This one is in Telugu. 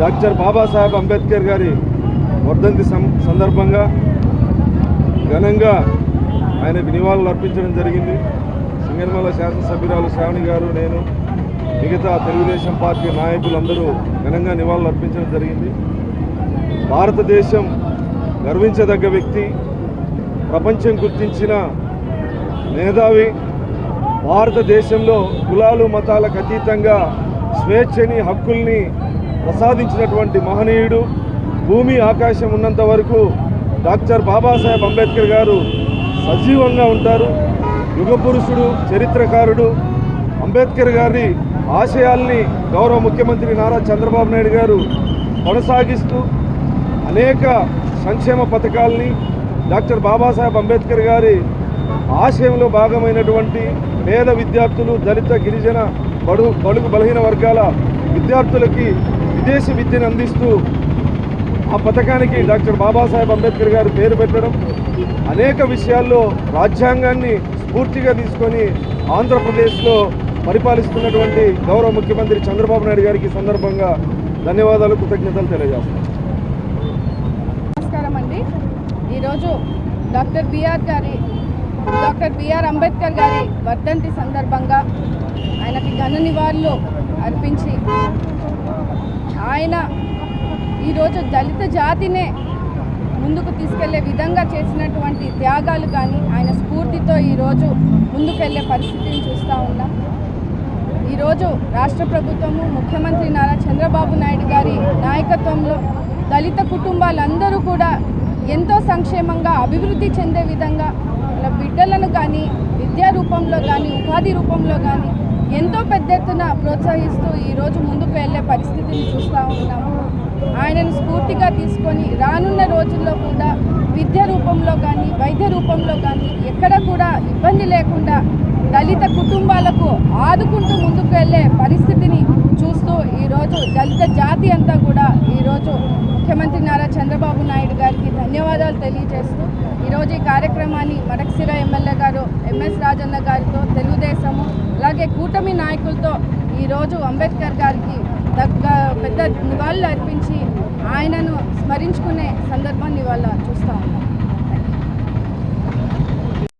డాక్టర్ బాబాసాహెబ్ అంబేద్కర్ గారి వర్ధంతి సం- సందర్భంగా ఘనంగా ఆయన నివాళులు అర్పించడం జరిగింది. సింగనమల శాసనసభ్యురాలు శ్రావణి గారు నేను మిగతా తెలుగుదేశం పార్టీ నాయకులందరూ ఘనంగా నివాళులు అర్పించడం జరిగింది. భారతదేశం గర్వించదగ్గ వ్యక్తి ప్రపంచం గుర్తించిన మేధావి భారతదేశంలో కులాలు మతాలకు అతీతంగా స్వేచ్ఛని హక్కుల్ని ప్రసాదించినటువంటి మహనీయుడు భూమి ఆకాశం ఉన్నంత వరకు డాక్టర్ బాబాసాహెబ్ అంబేద్కర్ గారు సజీవంగా ఉంటారు. యుగ పురుషుడు చరిత్రకారుడు అంబేద్కర్ గారి ఆశయాల్ని గౌరవ ముఖ్యమంత్రి నారా చంద్రబాబు నాయుడు గారు కొనసాగిస్తూ అనేక సంక్షేమ పథకాల్ని డాక్టర్ బాబాసాహెబ్ అంబేద్కర్ గారి ఆశయంలో భాగమైనటువంటి పేద విద్యార్థులు దళిత గిరిజన బడు బడుగు బలహీన వర్గాల విద్యార్థులకి విదేశీ విద్యను అందిస్తూ ఆ పథకానికి డాక్టర్ బాబాసాహెబ్ అంబేద్కర్ గారు పేరు పెట్టడం అనేక విషయాల్లో రాజ్యాంగాన్ని స్ఫూర్తిగా తీసుకొని ఆంధ్రప్రదేశ్లో పరిపాలిస్తున్నటువంటి గౌరవ ముఖ్యమంత్రి చంద్రబాబు నాయుడు గారికి సందర్భంగా ధన్యవాదాలు కృతజ్ఞతలు తెలియజేస్తాను నమస్కారం అండి. ఈరోజు డాక్టర్ బిఆర్ గారి డాక్టర్ బిఆర్ అంబేద్కర్ గారి వర్ధంతి సందర్భంగా ఆయనకి ఘన నివాళులు అర్పించి ఆయన ఈరోజు దళిత జాతినే ముందుకు తీసుకెళ్ళే విధంగా చేసినటువంటి త్యాగాలు కానీ ఆయన స్ఫూర్తితో ఈరోజు ముందుకెళ్ళే పరిస్థితిని చూస్తూ ఉన్నాం. ఈరోజు రాష్ట్ర ప్రభుత్వము ముఖ్యమంత్రి నారా చంద్రబాబు నాయుడు గారి నాయకత్వంలో దళిత కుటుంబాలందరూ కూడా ఎంతో సంక్షేమంగా అభివృద్ధి చెందే విధంగా వాళ్ళ బిడ్డలను కానీ విద్యా రూపంలో కానీ ఉపాధి రూపంలో కానీ ఎంతో పెద్ద ఎత్తున ప్రోత్సహిస్తూ ఈరోజు ముందుకు వెళ్ళే పరిస్థితిని చూస్తూ ఉన్నాము. ఆయనను స్ఫూర్తిగా తీసుకొని రానున్న రోజుల్లో కూడా విద్య రూపంలో కానీ వైద్య రూపంలో కానీ ఎక్కడ కూడా ఇబ్బంది లేకుండా దళిత కుటుంబాలకు ఆదుకుంటూ ముందుకు వెళ్ళే పరిస్థితిని చూస్తూ ఈరోజు దళిత జాతి అంతా కూడా ఈరోజు ముఖ్యమంత్రి నారా చంద్రబాబు నాయుడు గారికి ధన్యవాదాలు తెలియజేస్తూ ఈరోజు ఈ కార్యక్రమాన్ని మడక్సిర ఎమ్మెల్యే గారు ఎంఎస్ రాజన్న గారితో తెలుగుదేశము అలాగే కూటమి నాయకులతో ఈరోజు అంబేద్కర్ గారికి తగ్గ పెద్ద నివాళులు అర్పించి ఆయనను స్మరించుకునే సందర్భాన్ని ఇవాళ చూస్తూ ఉన్నాం.